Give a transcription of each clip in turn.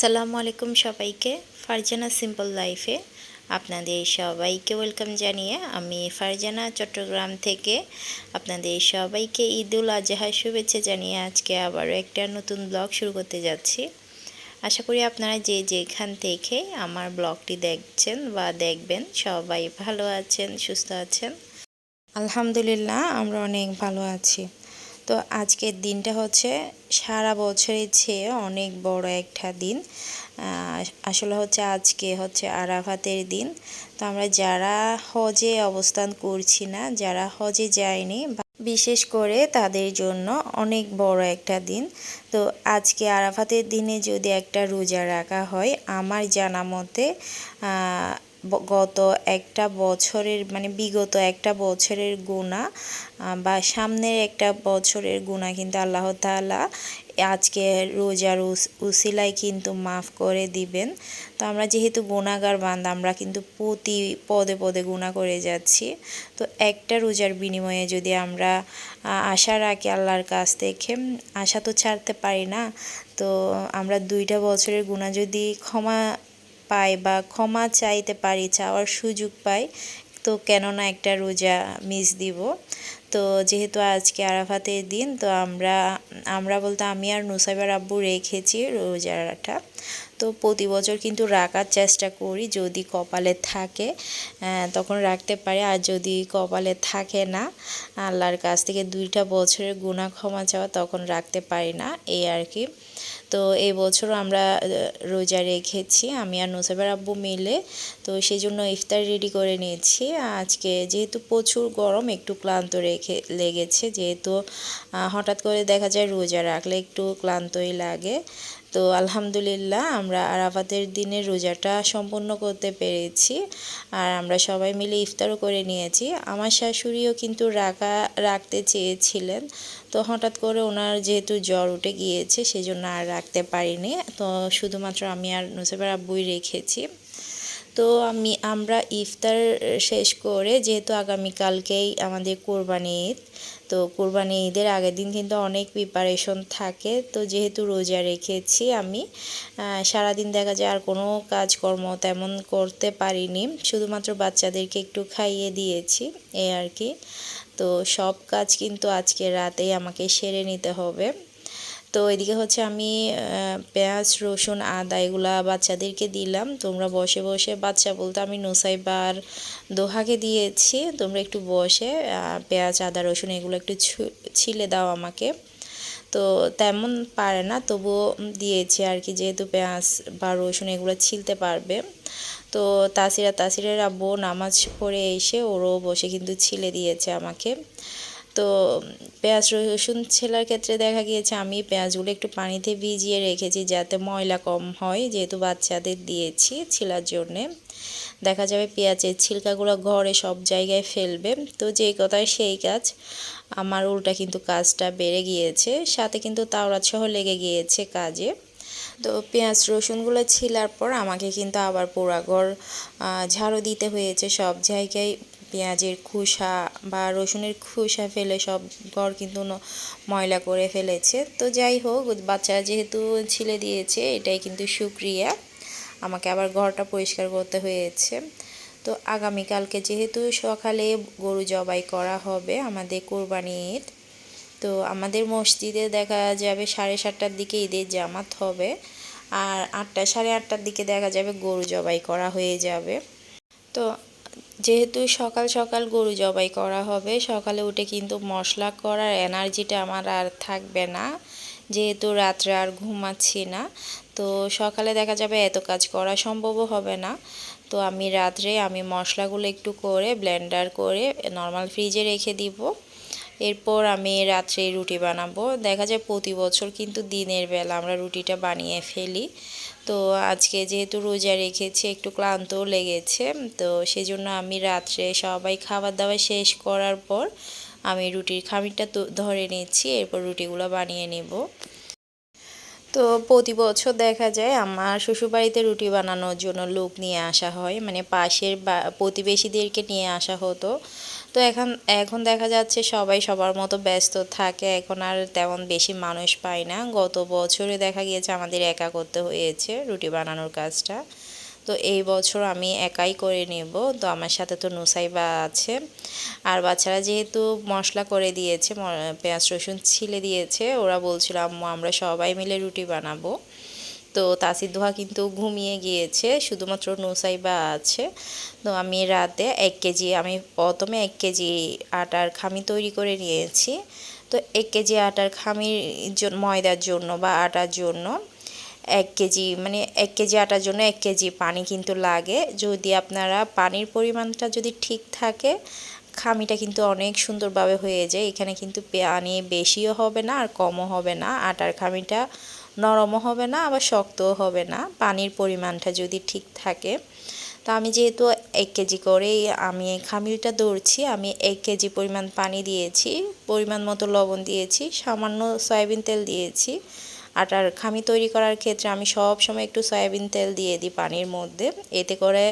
আসসালামু আলাইকুম সবাইকে। ফারজানা সিম্পল লাইফে আপনাদের সবাইকে ওয়েলকাম জানিয়ে আমি ফারজানা চট্টগ্রাম থেকে আপনাদের সবাইকে ঈদুল আজহার শুভেচ্ছা জানিয়ে আজকে আবারও একটা নতুন ব্লগ শুরু করতে যাচ্ছি। আশা করি আপনারা যে যেখান থেকে আমার ব্লগটি দেখছেন বা দেখবেন সবাই ভালো আছেন, সুস্থ আছেন। আলহামদুলিল্লাহ, আমরা অনেক ভালো আছি। তো আজকের দিনটা হচ্ছে সারা বছরের চেয়ে অনেক বড় একটা দিন। আসলে হচ্ছে আজকে হচ্ছে আরাফাতের দিন। তো আমরা যারা হজে অবস্থান করছি না, যারা হজে যায়নি বিশেষ করে তাদের জন্য অনেক বড় একটা দিন। তো আজকে আরাফাতের দিনে যদি একটা রোজা রাখা হয়, আমার জানা মতে গত একটা বছরের মানে বিগত একটা বছরের গুণা বা সামনের একটা বছরের গুণা কিন্তু আল্লাহ তালা আজকে রোজার উসিলায় কিন্তু মাফ করে দিবেন। তো আমরা যেহেতু গুণাগার বান্ধ আমরা কিন্তু প্রতি পদে পদে গুণা করে যাচ্ছি। তো একটা রোজার বিনিময়ে যদি আমরা আশা রাখি আল্লাহর কাছ থেকে আশা তো ছাড়তে পারি না, তো আমরা দুইটা বছরের গুণা যদি ক্ষমা পাই বা ক্ষমা চাইতে পারি, চাওয়ার সুযোগ পাই, তো কেননা একটা রোজা মিস দিব। তো যেহেতু আজকে আরাফাতের দিন, তো আমরা আমরা বলতে আমি আর নুসাইবার আব্বু রেখেছি রোজাটা। তো প্রতি বছর কিন্তু রাখার চেষ্টা করি যদি কপালে থাকে তখন রাখতে পারি। আর যদি কপালে থাকে না, আল্লাহর কাছ থেকে দুইটা বছরের গুণা ক্ষমা চাওয়া তখন রাখতে পারি না, এই আর কি। তো এই বছরও আমরা রোজা রেখেছি, আমি আর নোসাবার আব্বু মিলে। তো সেই জন্য ইফতার রেডি করে নিয়েছি। আজকে যেহেতু প্রচুর গরম, একটু ক্লান্ত রেখে, লেগেছে। যেহেতু হঠাৎ করে দেখা যায় রোজা রাখলে একটু ক্লান্তই লাগে। তো আলহামদুলিল্লাহ আমরা আরাফাতের দিনে রোজাটা সম্পন্ন করতে পেরেছি আর আমরা সবাই মিলে ইফতারও করে নিয়েছি। আমার শাশুড়িও কিন্তু রাখা, রাখতে চেয়েছিলেন, তো হঠাৎ করে ওনার যেহেতু জ্বর উঠে গিয়েছে সেই জন্য আর রাখতে পারিনি, তো শুধুমাত্র আমি আর নুসেবার আব্বুই রেখেছি। তো আমি, আমরা ইফতার শেষ করে যেহেতু আগামীকালকেই আমাদের কোরবানি ঈদ তো কোরবানি ঈদের আগের দিন কিন্তু অনেক প্রিপারেশন থাকে। তো যেহেতু রোজা রেখেছি আমি সারাদিন দেখা যায় আর কোনো কাজকর্ম তেমন করতে পারিনি। শুধুমাত্র বাচ্চাদেরকে একটু খাইয়ে দিয়েছি, এ আর কি। তো সব কাজ কিন্তু আজকে রাতেই আমাকে সেরে নিতে হবে। তো এদিকে হচ্ছে আমি পেঁয়াজ, রসুন, আদা এগুলা বাচ্চাদেরকে দিলাম। তোমরা বসে বসে বাচ্চা বলতে আমি নুসাইবার দোহাকে দিয়েছি। তোমরা একটু বসে পেঁয়াজ, আদা, রসুন এগুলো একটু ছিলে দাও আমাকে। তো তেমন পারে না, তবুও দিয়েছি আর কি, যেহেতু পেঁয়াজ বা রসুন এগুলো ছিলতে পারবে। তো তাসিরা, তাসিরের আব্বু নামাজ পড়ে এসে ওরও বসে কিন্তু ছিলে দিয়েছে আমাকে। তো পেঁয়াজ রসুন ছেলার ক্ষেত্রে দেখা গিয়েছে আমি পেঁয়াজগুলো একটু পানিতে ভিজিয়ে রেখেছি যাতে ময়লা কম হয়, যেহেতু বাচ্চাদের দিয়েছি ছিলার জন্যে। দেখা যাবে পেঁয়াজের ছিলকাগুলো ঘরে সব জায়গায় ফেলবে। তো যেই কথায় সেই কাজ, আমার উল্টা কিন্তু কাজটা বেড়ে গিয়েছে, সাথে কিন্তু তাওরাত সহ লেগে গিয়েছে কাজে। তো পেঁয়াজ রসুনগুলো ছিলার পর আমাকে কিন্তু আবার পোড়াঘর ঝাড়ু দিতে হয়েছে সব জায়গায়। পেঁয়াজের খোসা বা রসুনের খোসা ফেলে সব ঘর কিন্তু ময়লা করে ফেলেছে। তো যাই হোক, বাচ্চারা যেহেতু ছিলে দিয়েছে, এটাই কিন্তু সুক্রিয়া। আমাকে আবার ঘরটা পরিষ্কার করতে হয়েছে। তো আগামীকালকে যেহেতু সকালে গরু জবাই করা হবে আমাদের কোরবানি ঈদ তো আমাদের মসজিদে দেখা যাবে সাড়ে সাতটার দিকে ঈদের জামাত হবে। আর আটটা, সাড়ে আটটার দিকে দেখা যাবে গরু জবাই করা হয়ে যাবে। তো যেহেতু সকাল সকাল গরু জবাই করা হবে, সকালে উঠে কিন্তু মশলা করার এনার্জিটা আমার আর থাকবে না। যেহেতু রাত্রে আর ঘুমাচ্ছি না, তো সকালে দেখা যাবে এত কাজ করা সম্ভবও হবে না। তো আমি রাত্রে আমি মশলাগুলো একটু করে ব্লেন্ডার করে নর্মাল ফ্রিজে রেখে দিব। এরপর আমি রাত্রে রুটি বানাবো। দেখা যায় প্রতি বছর কিন্তু দিনের বেলা আমরা রুটিটা বানিয়ে ফেলি। তো আজকে যেহেতু রোজা রেখেছি, একটু ক্লান্তও লেগেছে। তো সেজন্য আমি রাত্রে সবাই খাবার দাবার শেষ করার পর আমি রুটির খামিরটা ধরে নিচ্ছি, এরপর রুটিগুলো বানিয়ে নেব। তো প্রতি বছর দেখা যায় আমার শ্বশুরবাড়িতে রুটি বানানোর জন্য লোক নিয়ে আসা হয়। মানে পাশের বা, প্রতিবেশীদেরকে নিয়ে আসা হতো। তো এখন এখন দেখা যাচ্ছে সবাই সবার মতো ব্যস্ত থাকে। এখন আর তেমন বেশি মানুষ পায় না। গত বছরে দেখা গিয়েছে আমাদের একা করতে হয়েছে রুটি বানানোর কাজটা। তো এই বছর আমি একাই করে নেব। তো আমার সাথে তো নুসাইবা আছে। আর বাচ্চারা যেহেতু মশলা করে দিয়েছে পেঁয়াজ রসুন ছিলে দিয়েছে, ওরা বলছিল আমরা সবাই মিলে রুটি বানাবো। তো তাসির দোহা কিন্তু ঘুমিয়ে গিয়েছে, শুধুমাত্র নুসাইবা আছে। তো আমি রাতে এক কেজি, আমি প্রথমে এক কেজি আটার খামি তৈরি করে নিয়েছি। তো এক কেজি আটার খামির জন্য ময়দার জন্য বা আটার জন্য এক কেজি মানে এক কেজি আটার জন্য এক কেজি পানি কিন্তু লাগে। যদি আপনারা পানির পরিমাণটা যদি ঠিক থাকে, খামিটা কিন্তু অনেক সুন্দরভাবে হয়ে যায়। এখানে কিন্তু পানি বেশিও হবে না আর কমও হবে না। আটার খামিটা নরমও হবে না, আবার শক্তও হবে না। পানির পরিমাণটা যদি ঠিক থাকে, তো আমি যেহেতু এক কেজি করেই আমি খামিলটা দৌড়ছি আমি এক কেজি পরিমাণ পানি দিয়েছি, পরিমাণ মতো লবণ দিয়েছি, সামান্য সয়াবিন তেল দিয়েছি। আটার খামি তৈরি করার ক্ষেত্রে আমি সব সময় একটু সয়াবিন তেল দিয়ে দিই পানির মধ্যে। এতে করে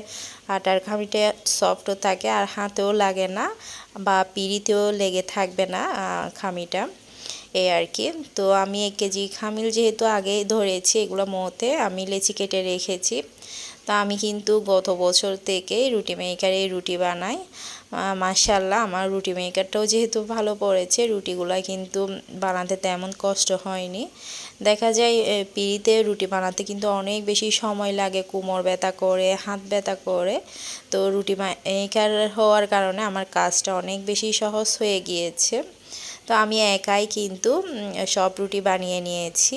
আটার খামিটা সফটও থাকে আর হাতেও লাগে না বা পিড়িতেও লেগে থাকবে না খামিটা এই আর কি। তো আমি এক কেজি খামিল যেহেতু আগে ধরেছি এগুলো মতে, আমি লেচি কেটে রেখেছি। তা আমি কিন্তু গত বছর থেকে রুটি মেকারে রুটি বানাই। মাশাল্লাহ আমার রুটি মেকারটাও যেহেতু ভালো পড়েছে, রুটিগুলো কিন্তু বানাতে তেমন কষ্ট হয়নি। দেখা যায় পিড়িতে রুটি বানাতে কিন্তু অনেক বেশি সময় লাগে, কোমর ব্যথা করে, হাত ব্যথা করে। তো রুটি মেকার হওয়ার কারণে আমার কাজটা অনেক বেশি সহজ হয়ে গিয়েছে। তো আমি একাই কিন্তু সব রুটি বানিয়ে নিয়েছি।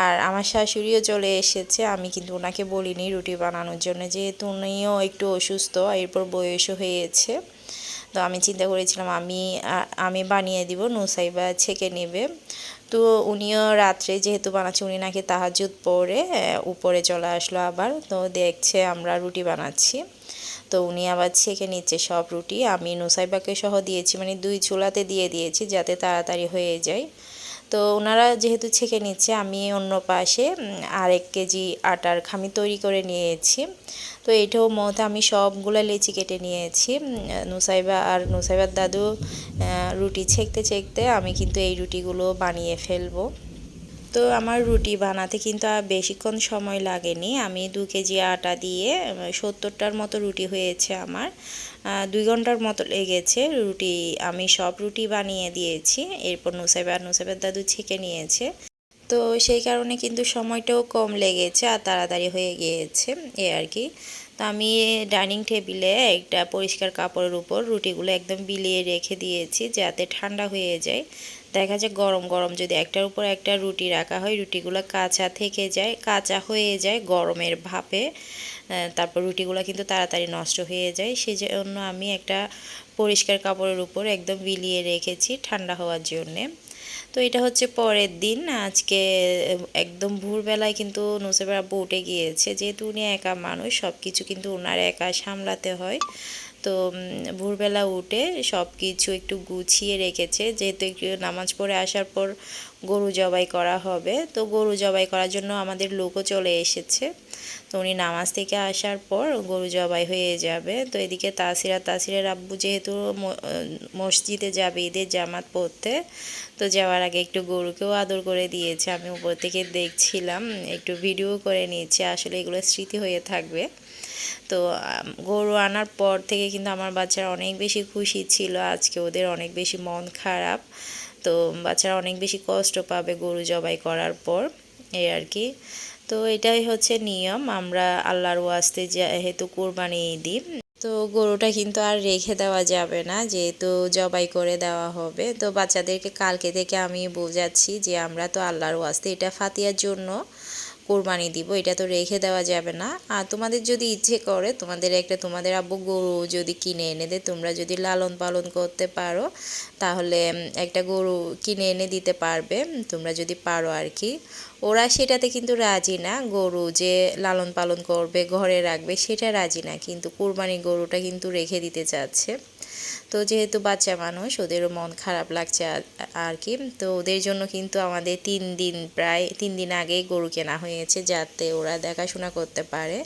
আর আমার শাশুড়িও চলে এসেছে, আমি কিন্তু ওনাকে বলিনি রুটি বানানোর জন্য, যেহেতু উনিও একটু অসুস্থ, এরপর বয়সও হয়েছে। তো আমি চিন্তা করেছিলাম, আমি আমি বানিয়ে দিব, নুসাইবা ছেঁকে নেবে। তো উনিও রাত্রে যেহেতু বানাচ্ছে, উনি নাকি তাহাজুদ পরে উপরে চলে আসলো আবার, তো দেখছে আমরা রুটি বানাচ্ছি। তো উনি আবার ছেঁকে নিচ্ছে সব রুটি। আমি নুসাইবাকে সহ দিয়েছি মানে দুই চুলাতে দিয়ে দিয়েছি যাতে তাড়াতাড়ি হয়ে যায়। তো ওনারা যেহেতু ছেঁকে নিচ্ছে, আমি অন্য পাশে আরেক কেজি আটার খামি তৈরি করে নিয়েছি। তো এটাও মতে আমি সবগুলো লেচি কেটে নিয়েছি। নুসাইবা আর নুসাইবার দাদু রুটি ছেঁকতে ছেঁকতে আমি কিন্তু এই রুটিগুলো বানিয়ে ফেলব। তো আমার রুটি বানাতে কিন্তু আর বেশিক্ষণ সময় লাগেনি। আমি দু কেজি আটা দিয়ে সত্তরটার মতো রুটি হয়েছে আমার। দুই ঘণ্টার মতো লেগেছে রুটি। আমি সব রুটি বানিয়ে দিয়েছি। এরপর নুসাইবার নুসাইবার দাদু ছেঁকে নিয়েছে। তো সেই কারণে কিন্তু সময়টাও কম লেগেছে আর তাড়াতাড়ি হয়ে গিয়েছে এ আর কি। তো আমি ডাইনিং টেবিলে একটা পরিষ্কার কাপড়ের উপর রুটিগুলো একদম বিলিয়ে রেখে দিয়েছি যাতে ঠান্ডা হয়ে যায়। দেখা যায় গরম গরম যদি একটার উপর একটা রুটি রাখা হয়, রুটিগুলো কাঁচা থেকে যায়, কাঁচা হয়ে যায় গরমের ভাপে। তারপর রুটিগুলো কিন্তু তাড়াতাড়ি নষ্ট হয়ে যায়। সেই জন্য আমি একটা পরিষ্কার কাপড়ের উপর একদম বিলিয়ে রেখেছি ঠান্ডা হওয়ার জন্যে। তো এটা হচ্ছে পরের দিন। আজকে একদম ভোরবেলায় কিন্তু নুসেবের আব্বু উঠে গিয়েছে। যেহেতু উনি একা মানুষ সব কিছু কিন্তু ওনার একা সামলাতে হয়। তো ভোরবেলা উঠে সব কিছু একটু গুছিয়ে রেখেছে। যেহেতু একটু নামাজ পড়ে আসার পর গরু জবাই করা হবে, তো গরু জবাই করার জন্য আমাদের লোকও চলে এসেছে। তো উনি নামাজ থেকে আসার পর গরু জবাই হয়ে যাবে। তো এদিকে তাসিরা, তাসিরের আব্বু যেহেতু মসজিদে যাবে ঈদের জামাত পড়তে, তো যাওয়ার আগে একটু গরুকেও আদর করে দিয়েছে। আমি উপর থেকে দেখছিলাম, একটু ভিডিও করে নিয়েছি। আসলে এগুলো স্মৃতি হয়ে থাকবে। তো গরু আনার পর থেকে কিন্তু আমার বাচ্চারা অনেক বেশি খুশি ছিল। আজকে ওদের অনেক বেশি মন খারাপ। তো, বাচ্চারা অনেক বেশি কষ্ট পাবে গরু জবাই করার পর, এই আর কি। তো, এটাই হচ্ছে নিয়ম। আমরা আল্লাহর ওয়াস্তে যেহেতু কোরবানি দিই, তো গরুটা কিন্তু আর রেখে দেওয়া যাবে না, যেহেতু জবাই করে দেওয়া হবে। তো বাচ্চাদেরকে কালকে থেকে আমি বোঝাচ্ছি যে আমরা তো আল্লাহর ওয়াস্তে এটা ফাতিয়ার জন্য কোরবানি দিব, এটা তো রেখে দেওয়া যাবে না। আর তোমাদের যদি ইচ্ছে করে, তোমাদের একটা, তোমাদের আব্বু গরু যদি কিনে এনে দেয়, তোমরা যদি লালন পালন করতে পারো, তাহলে একটা গরু কিনে এনে দিতে পারবে তোমরা যদি পারো আর কি। ওরা সেটাতে কিন্তু রাজি না, গরু যে লালন পালন করবে, ঘরে রাখবে, সেটা রাজি না, কিন্তু কুরবানি গরুটা কিন্তু রেখে দিতে চাচ্ছে। তো যেহেতু বাচ্চা মানুষ, ওদেরও মন খারাপ লাগছে আর কি। তো ওদের জন্য কিন্তু আমাদের তিন দিন প্রায়, তিন দিন আগেই গরু কেনা হয়েছে যাতে ওরা দেখাশোনা করতে পারে।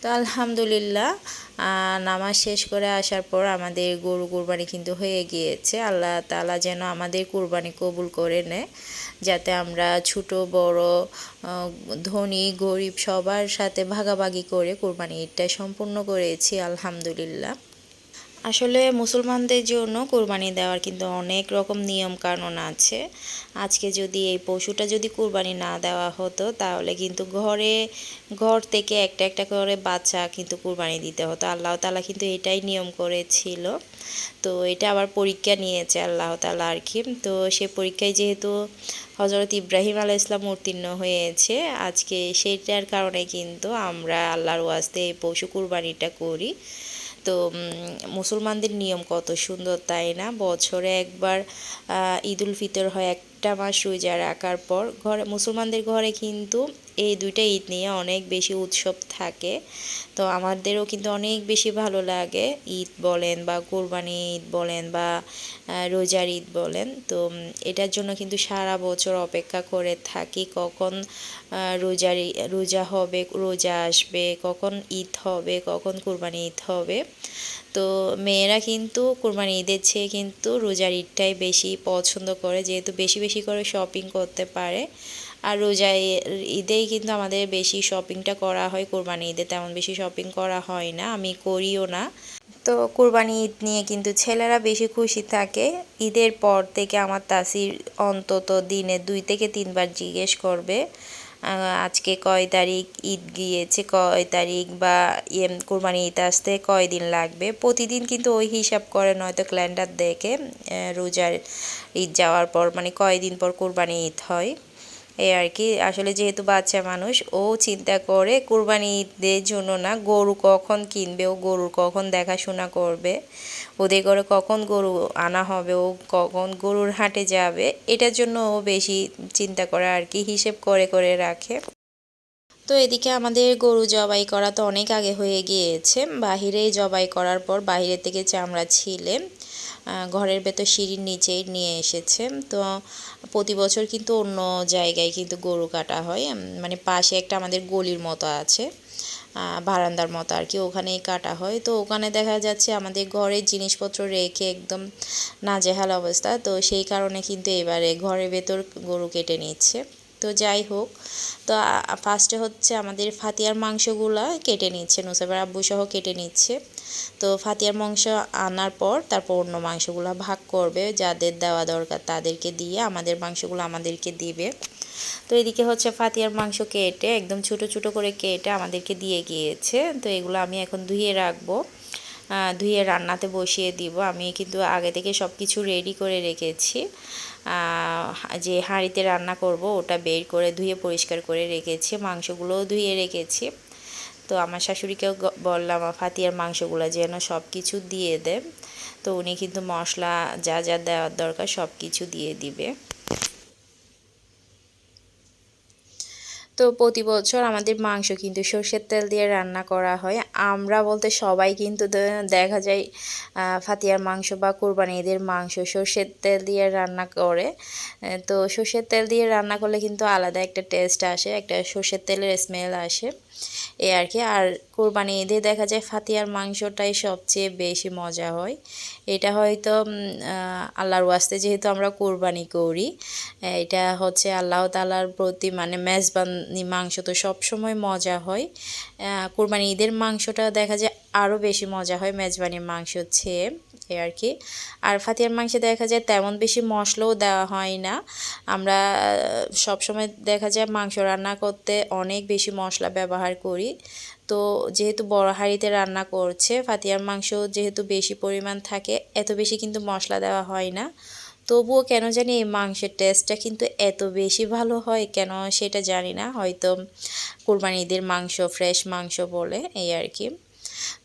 তো আলহামদুলিল্লাহ নামাজ শেষ করে আসার পর আমাদের গরু কুরবানি কিন্তু হয়ে গিয়েছে। আল্লাহ তালা যেন আমাদের কুরবানি কবুল করে নেয়, যাতে আমরা ছোট, বড় ধনী, গরিব সবার সাথে ভাগাভাগি করে কোরবানি ঈদটা সম্পূর্ণ করেছি, আলহামদুলিল্লাহ। আসলে মুসলমানদের জন্য কোরবানি দেওয়ার কিন্তু অনেক রকম নিয়ম কানুন আছে। আজকে যদি এই পশুটা যদি কোরবানি না দেওয়া হতো, তাহলে কিন্তু ঘরে, ঘর থেকে একটা একটা করে বাচ্চা কিন্তু কোরবানি দিতে হতো। আল্লাহ তালা কিন্তু এটাই নিয়ম করেছিল। তো এটা আবার পরীক্ষা নিয়েছে আল্লাহ তালা আর কি তো সে পরীক্ষায় যেহেতু হজরত ইব্রাহিম আলাহ ইসলাম উত্তীর্ণ হয়েছে, আজকে সেইটার কারণে কিন্তু আমরা আল্লাহর ওয়াস্তে এই পশু কুরবানিটা করি। তো মুসলমানদের নিয়ম কত সুন্দর, তাই না? বছরে একবার ঈদুল ফিতর হয় একটা মাস রোজা রাখার পর। ঘরে, মুসলমানদের ঘরে কিন্তু এই দুইটা ঈদ নিয়ে অনেক বেশি উৎসব থাকে। তো আমাদেরও কিন্তু অনেক বেশি ভালো লাগে ঈদ বলেন বা কোরবানি ঈদ বলেন বা রোজার ঈদ বলেন। তো এটার জন্য কিন্তু সারা বছর অপেক্ষা করে থাকি কখন রোজার রোজা হবে, রোজা আসবে, কখন ঈদ হবে, কখন কোরবানি ঈদ হবে। তো মেয়েরা কিন্তু কোরবানি ঈদের চেয়ে কিন্তু রোজার ঈদটাই বেশি পছন্দ করে, যেহেতু বেশি বেশি করে শপিং করতে পারে। আর রোজা ঈদেই কিন্তু আমাদের বেশি শপিংটা করা হয়, কোরবানি ঈদে তেমন বেশি শপিং করা হয় না, আমি করিও না। তো কোরবানি ঈদ নিয়ে কিন্তু ছেলেরা বেশি খুশি থাকে। ঈদের পর থেকে আমার তাসির অন্তত দিনে দুই থেকে তিনবার জিজ্ঞেস করবে আজকে কয় তারিখ ঈদ গিয়েছে, কয় তারিখ বা ইয়ে কোরবানি ঈদ আসতে কয় দিন লাগবে? প্রতিদিন কিন্তু ওই হিসাব করে, নয়তো ক্যালেন্ডার দেখে রোজার ঈদ যাওয়ার পর মানে কয় দিন পর কোরবানি ঈদ হয়। এই আর কি। আসলে যেহেতু বাচ্চা মানুষ, ও চিন্তা করে কোরবানি ঈদের জন্য না গরু কখন কিনবে, ও গরুর কখন দেখাশোনা করবে, ওদের করে কখন গরু আনা হবে, ও কখন গরুর হাটে যাবে, এটার জন্য ও বেশি চিন্তা করে আর কি, হিসেব করে করে রাখে। তো এদিকে আমাদের গরু জবাই করা তো অনেক আগে হয়ে গিয়েছে। বাহিরেই জবাই করার পর বাহিরের থেকে চামড়া ছিলে ঘরের ভেতর সিঁড়ির নিচেই নিয়ে এসেছে। তো প্রতি বছর কিন্তু অন্য জায়গায় কিন্তু গরু কাটা হয় মানে পাশে একটা আমাদের গলির মতো আছে বারান্দার মতো আর কি, ওখানেই কাটা হয়। তো ওখানে দেখা যাচ্ছে আমাদের ঘরের জিনিসপত্র রেখে একদম নাজেহাল অবস্থা, তো সেই কারণে কিন্তু এবারে ঘরের ভেতর গরু কেটে নিচ্ছে। তো যাই হোক, তো ফার্স্টে হচ্ছে আমাদের ফাতিয়ার মাংসগুলো কেটে নিচ্ছে নুসাইবার আব্বু সহ কেটে নিচ্ছে। তো ফাতিয়ার মাংস আনার পর তারপর অন্য মাংসগুলো ভাগ করবে, যাদের দেওয়া দরকার তাদেরকে দিয়ে আমাদের মাংসগুলো আমাদেরকে দিবে। তো এদিকে হচ্ছে ফাতিয়ার মাংস কেটে একদম ছোট ছোট করে কেটে আমাদেরকে দিয়ে গিয়েছে। তো এগুলো আমি এখন ধুয়ে রাখব। ধুয়ে রান্নাতে বসিয়ে দিব। আমি কিন্তু আগে থেকে সব কিছু রেডি করে রেখেছি। যে হাঁড়িতে রান্না করব, ওটা বের করে ধুয়ে পরিষ্কার করে রেখেছি, মাংসগুলোও ধুয়ে রেখেছি। তো আমার শাশুড়িকেও বললাম ফাতিয়ার মাংসগুলো যেন সব কিছু দিয়ে দেয় তো উনি কিন্তু মশলা যা যা দেওয়ার দরকার সব কিছু দিয়ে দিবে। তো প্রতি বছর আমাদের মাংস কিন্তু সর্ষের তেল দিয়ে রান্না করা হয়। আমরা বলতে সবাই কিন্তু দেখা যায় ফাতিয়ার মাংস বা কোরবানি ঈদের মাংস সর্ষের তেল দিয়ে রান্না করে। তো সর্ষের তেল দিয়ে রান্না করলে কিন্তু আলাদা একটা টেস্ট আসে, একটা সর্ষের তেলের স্মেল আসে। এ আর কি। আর কোরবানি ঈদে দেখা যায় ফাতিয়ার মাংসটাই সবচেয়ে বেশি মজা হয়। এটা হয়তো আল্লাহর ওয়াস্তে যেহেতু আমরা কোরবানি করি, এটা হচ্ছে আল্লাহ তালার প্রতি মানে মেজবানি মাংস তো সবসময় মজা হয়। কোরবানি ঈদের মাংসটা দেখা যায় আরও বেশি মজা হয় মেজবানির মাংস চেয়ে। এ আর কি। আর ফাতিয়ার মাংসে দেখা যায় তেমন বেশি মশলাও দেওয়া হয় না। আমরা সব সময় দেখা যায় মাংস রান্না করতে অনেক বেশি মশলা ব্যবহার করি। তো যেহেতু বড় হাঁড়িতে রান্না করছে ফাতিয়ার মাংস যেহেতু বেশি পরিমাণ থাকে, এত বেশি কিন্তু মশলা দেওয়া হয় না। তবুও কেন জানি এই মাংসের টেস্টটা কিন্তু এত বেশি ভালো হয়, কেন সেটা জানি না। হয়তো কোরবানিদের মাংস ফ্রেশ মাংস বলে, এই আর কি।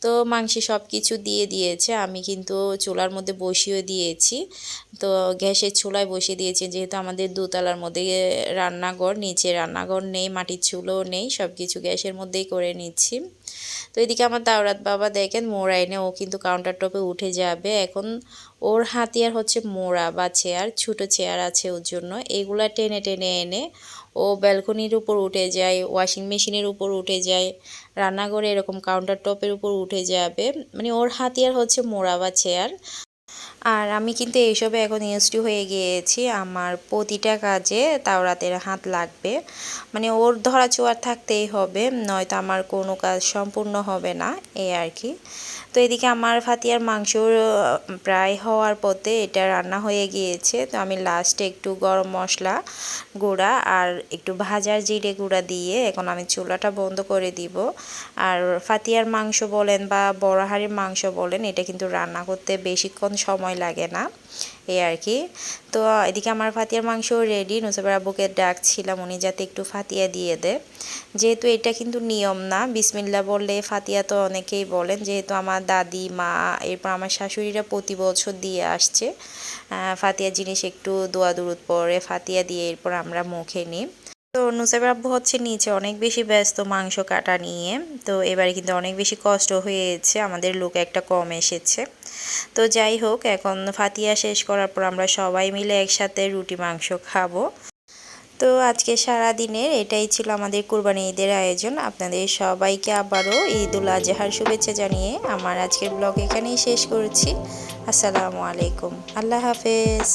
তো মাংসে সব কিছু দিয়ে দিয়েছে, আমি কিন্তু চুলার মধ্যে বসিয়ে দিয়েছি। তো গ্যাসের চুলায় বসিয়ে দিয়েছি, যেহেতু আমাদের দোতলার মধ্যে রান্নাঘর, নিচে রান্নাঘর নেই, মাটির চুলো নেই সব কিছু গ্যাসের মধ্যেই করে নিচ্ছি। তো এদিকে আমার দাওরাত বাবা দেখেন মোড়া এনে ও কিন্তু কাউন্টার টপে উঠে যাবে। এখন ওর হাতিয়ার হচ্ছে মোড়া বা চেয়ার ছোটো চেয়ার আছে ওর জন্য। এগুলা টেনে টেনে এনে ও ব্যালকনির উপর উঠে যায় ওয়াশিং মেশিনের উপর উঠে যায়, রান্নাঘরে এরকম কাউন্টার টপের উপর উঠে যাবে। মানে ওর হাতিয়ার হচ্ছে মোড়া বা চেয়ার আর আমি কিন্তু এইসবে এখন ইউজড হয়ে গিয়েছি। আমার প্রতিটা কাজে তাও রাতের হাত লাগবে। মানে ওর ধরা চোয়ার থাকতেই হবে, নয়তো আমার কোনো কাজ সম্পূর্ণ হবে না এই আর কি। তো এদিকে আমার ফাতিয়ার মাংস প্রায় হওয়ার পথে এটা রান্না হয়ে গিয়েছে। তো আমি লাস্টে একটু গরম মশলা গুঁড়া আর একটু ভাজার জিরে গুঁড়া দিয়ে এখন আমি চুলাটা বন্ধ করে দিব। আর ফাতিয়ার মাংস বলেন বা বড় মাংস বলেন, এটা কিন্তু রান্না করতে বেশিক্ষণ সময় লাগে না, এই আর কি। তো এদিকে আমার ফাতিয়ার মাংস রেডি নুসাবের আব্বুকে ডাকছিলাম, উনি যাতে একটু ফাতিয়া দিয়ে দে। যেহেতু এটা কিন্তু নিয়ম না, বিসমিল্লা বললে ফাতিয়া তো অনেকেই বলেন, যেহেতু আমার দাদি, মা, এরপর আমার শাশুড়িরা প্রতি বছর দিয়ে আসছে ফাতিয়া জিনিস একটু দোয়া দুরুদ পরে, ফাতিয়া দিয়ে এরপর আমরা মুখে নিই। তো নুসাইব আব্বু হচ্ছে নিচে অনেক বেশি ব্যস্ত মাংস কাটা নিয়ে। তো এবারে কিন্তু অনেক বেশি কষ্ট হয়েছে, আমাদের লোক একটা কম এসেছে। তো যাই হোক, এখন ফাতিয়া শেষ করার পর আমরা সবাই মিলে একসাথে রুটি মাংস খাব। তো আজকে সারা দিনের এটাই ছিল আমাদের কুরবানি ঈদের আয়োজন। আপনাদের সবাইকে আবারও ঈদ উল আজহার শুভেচ্ছা জানিয়ে আমার আজকের ব্লগ এখানেই শেষ করছি। আসসালামু আলাইকুম। আল্লাহ হাফেজ।